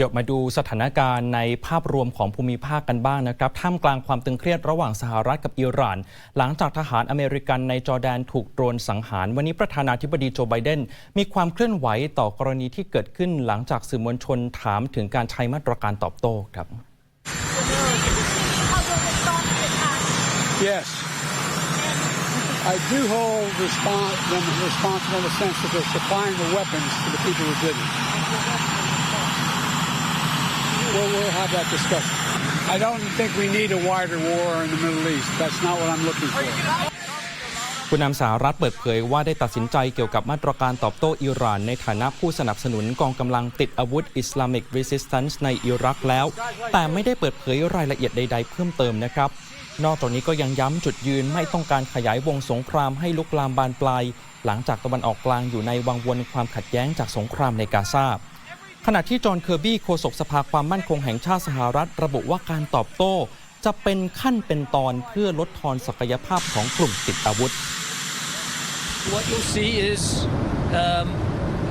ยบมาดูสถานการณ์ในภาพรวมของภูมิภาคกันบ้างนะครับ ท่ามกลางความตึงเครียดระหว่างสหรัฐกับอิหร่าน หลังจากทหารอเมริกันในจอร์แดนถูกโดรนสังหาร วันนี้ประธานาธิบดีโจไบเดน มีความเคลื่อนไหวต่อกรณีที่เกิดขึ้นหลังจากสื่อมวลชนถามถึงการใช้มาตรการตอบโต้ครับ Yes. I do hold respon- them responsible in the sense that they're supplying the weapons to the people who did it. We'll, we'll have that discussion. I don't think we need a wider war in the Middle East. That's not what I'm looking for. ผู้นำสหรัฐเปิดเผยว่าได้ตัดสินใจเกี่ยวกับมาตรการตอบโต้อิหร่าน ในฐานะผู้สนับสนุนกองกำลังติดอาวุธ Islamic Resistance ในอิรักแล้ว แต่ไม่ได้เปิดเผยรายละเอียดใด ๆ เพิ่มเติมนะครับ นอกจากนี้ก็ยังย้ำจุดยืนไม่ต้องการขยายวงสงครามให้ลุกลามบานปลาย หลังจากตะวันออกกลางอยู่ในวังวนความขัดแย้งจากสงครามในกาซา ขณะที่จอห์นเคอร์บี้โฆษกสภาความมั่นคงแห่งชาติสหรัฐ ระบุว่าการตอบโต้ จะเป็นขั้นเป็นตอนเพื่อลดทอนศักยภาพของกลุ่มติดอาวุธ What you'll see is um,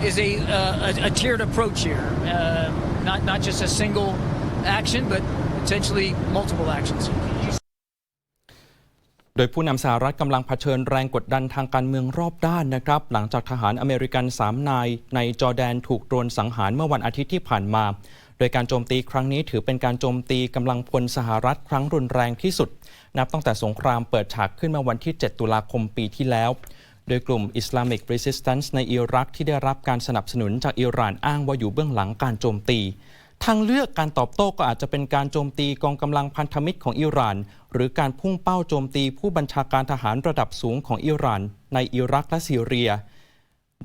is a, uh, a, a tiered approach here, uh, not not just a single action, but potentially multiple actions. โดยผู้นำสหรัฐกำลังเผชิญแรงกดดันทางการเมืองรอบด้านนะครับ หลังจากทหารอเมริกัน3นาย ในจอร์แดนถูกโดนสังหารเมื่อวันอาทิตย์ที่ผ่านมา โดยการโจมตีครั้งนี้ถือเป็นการโจมตีกำลังพลสหรัฐครั้งรุนแรงที่สุด นับตั้งแต่สงครามเปิดฉากขึ้นมาวันที่ 7 ตุลาคมปีที่แล้ว โดยกลุ่ม Islamic Resistance ในอิรักที่ได้รับการสนับสนุนจากอิหร่านอ้างว่าอยู่เบื้องหลังการโจมตี ทางเลือกการตอบโต้ก็อาจจะเป็นการโจมตีกองกำลังพันธมิตรของอิหร่าน หรือการพุ่งเป้าโจมตีผู้บัญชาการทหารระดับสูงของอิหร่าน ในอิรักและซีเรีย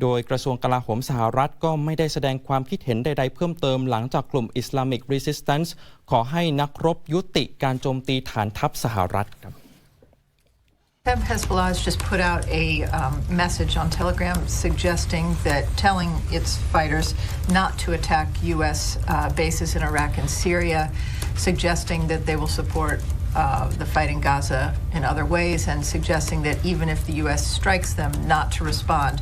โดยกระทรวงกลาโหมสหรัฐก็ไม่ได้แสดงความคิดเห็นใดๆเพิ่มเติมหลังจากกลุ่ม Islamic Resistance ขอให้นักรบยุติการโจมตีฐานทัพสหรัฐครับ Hezbollah has just put out a um, message on Telegram suggesting that telling its fighters not to attack U.S. Uh, bases in Iraq and Syria, suggesting that they will support uh, the fight in Gaza in other ways, and suggesting that even if the U.S. strikes them, not to respond.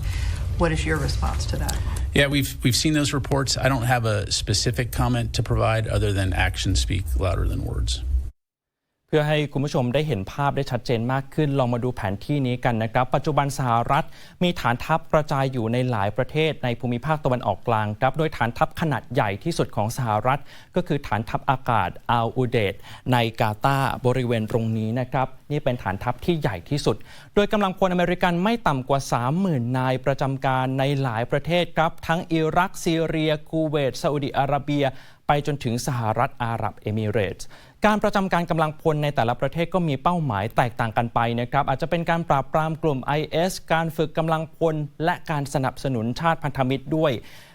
What is your response to that? Yeah, we've we've seen those reports. I don't have a specific comment to provide other than actions speak louder than words. เพื่อให้คุณผู้ชมได้เห็นภาพได้ชัดเจนมากขึ้น ลองมาดูแผนที่นี้กันนะครับ ปัจจุบันสหรัฐมีฐานทัพกระจายอยู่ในหลายประเทศในภูมิภาคตะวันออกกลางครับ โดยฐานทัพขนาดใหญ่ที่สุดของสหรัฐ ก็คือฐานทัพอากาศอัลอูเดดในกาตาบริเวณตรงนี้นะครับ นี่เป็นฐานทัพที่ใหญ่ที่สุด โดยกำลังพลอเมริกันไม่ต่ำกว่า 30,000 นายประจำการในหลายประเทศครับ ทั้งอิรักซีเรียคูเวตซาอุดิอาระเบีย ไปจนถึงสหรัฐอาหรับเอมิเรตส์ การประจำการกำลังพลในแต่ละประเทศก็มีเป้าหมายแตกต่างกันไปนะครับ อาจจะเป็นการปราบปรามกลุ่ม IS การฝึกกำลังพล และการสนับสนุนชาติพันธมิตรด้วย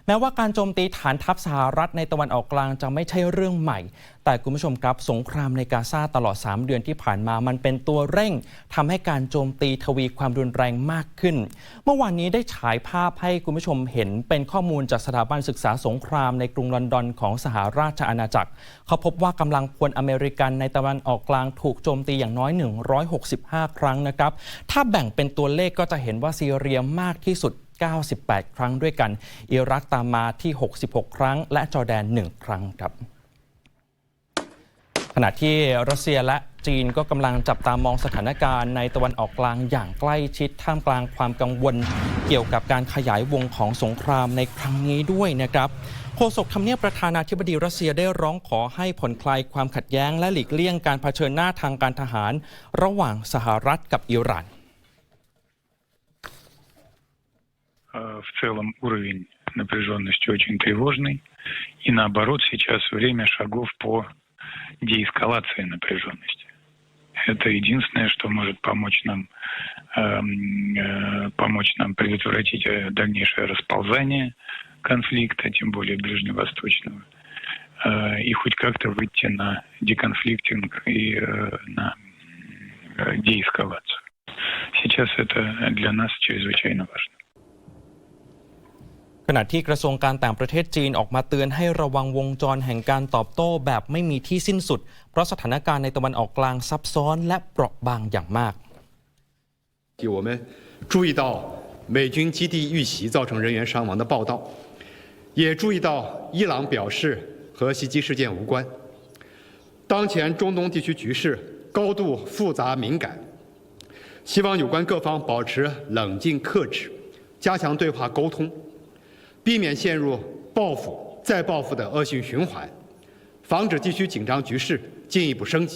แม้ว่าการโจมตีฐานทัพสหรัฐในตะวันออกกลางจะไม่ใช่เรื่องใหม่ แต่คุณผู้ชมครับสงครามในกาซาตลอด 3 เดือนที่ผ่านมามันเป็นตัวเร่งทำให้การโจมตีทวีความรุนแรงมากขึ้น เมื่อวานนี้ได้ฉายภาพให้คุณผู้ชมเห็นเป็นข้อมูลจากสถาบันศึกษาสงครามในกรุงลอนดอนของสหราชอาณาจักร เขาพบว่ากำลังพลอเมริกันในตะวันออกกลางถูกโจมตีอย่างน้อย 165 ครั้งนะครับถ้าแบ่งเป็นตัวเลขก็จะเห็นว่าซีเรียมากที่สุด 98 ครั้งด้วยกัน อิรักตามมาที่ 66 ครั้ง และจอร์แดน 1 ครั้งครับขณะที่รัสเซียและจีนก็กำลังจับตามองสถานการณ์ในตะวันออกกลางอย่างใกล้ชิดท่ามกลางความกังวล เกี่ยวกับการขยายวงของสงครามในครั้งนี้ด้วยนะครับโฆษกทำเนียบประธานาธิบดีรัสเซียได้ร้องขอให้ผ่อนคลายความขัดแย้งและหลีกเลี่ยงการเผชิญหน้าทางการทหาร ระหว่างสหรัฐกับอิหร่าน в целом уровень напряженности очень тревожный. И наоборот, сейчас время шагов по деэскалации напряженности. Это единственное, что может помочь нам, эм, э, помочь нам предотвратить э, дальнейшее расползание конфликта, тем более ближневосточного, э, и хоть как-то выйти на деконфликтинг и э, на э, деэскалацию. Сейчас это для нас чрезвычайно важно. ขณะที่กระทรวงการต่างประเทศจีนออกมาเตือนให้ระวังวงจรแห่งการตอบโต้แบบไม่มีที่สิ้นสุด เพราะสถานการณ์ในตะวันออกกลางซับซ้อนและเปราะบางอย่างมาก 我们注意到美军基地遇袭造成人员伤亡的报道，也注意到伊朗表示 和袭击事件无关。当前中东地区局势高度复杂敏感，希望有关各方保持冷静克制，加强对话沟通， 避免陷入报复再报复的恶性循环，防止地区紧张局势进一步升级。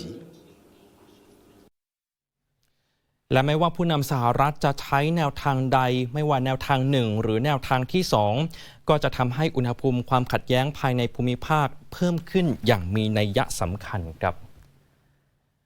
และไม่ว่าผู้นำสหรัฐจะใช้แนวทางใด ไม่ว่าแนวทางหนึ่ง หรือแนวทางที่สองก็จะทำให้อุณหภูมิความขัดแย้งภายในภูมิภาคเพิ่มขึ้นอย่างมีนัยยะสำคัญครับ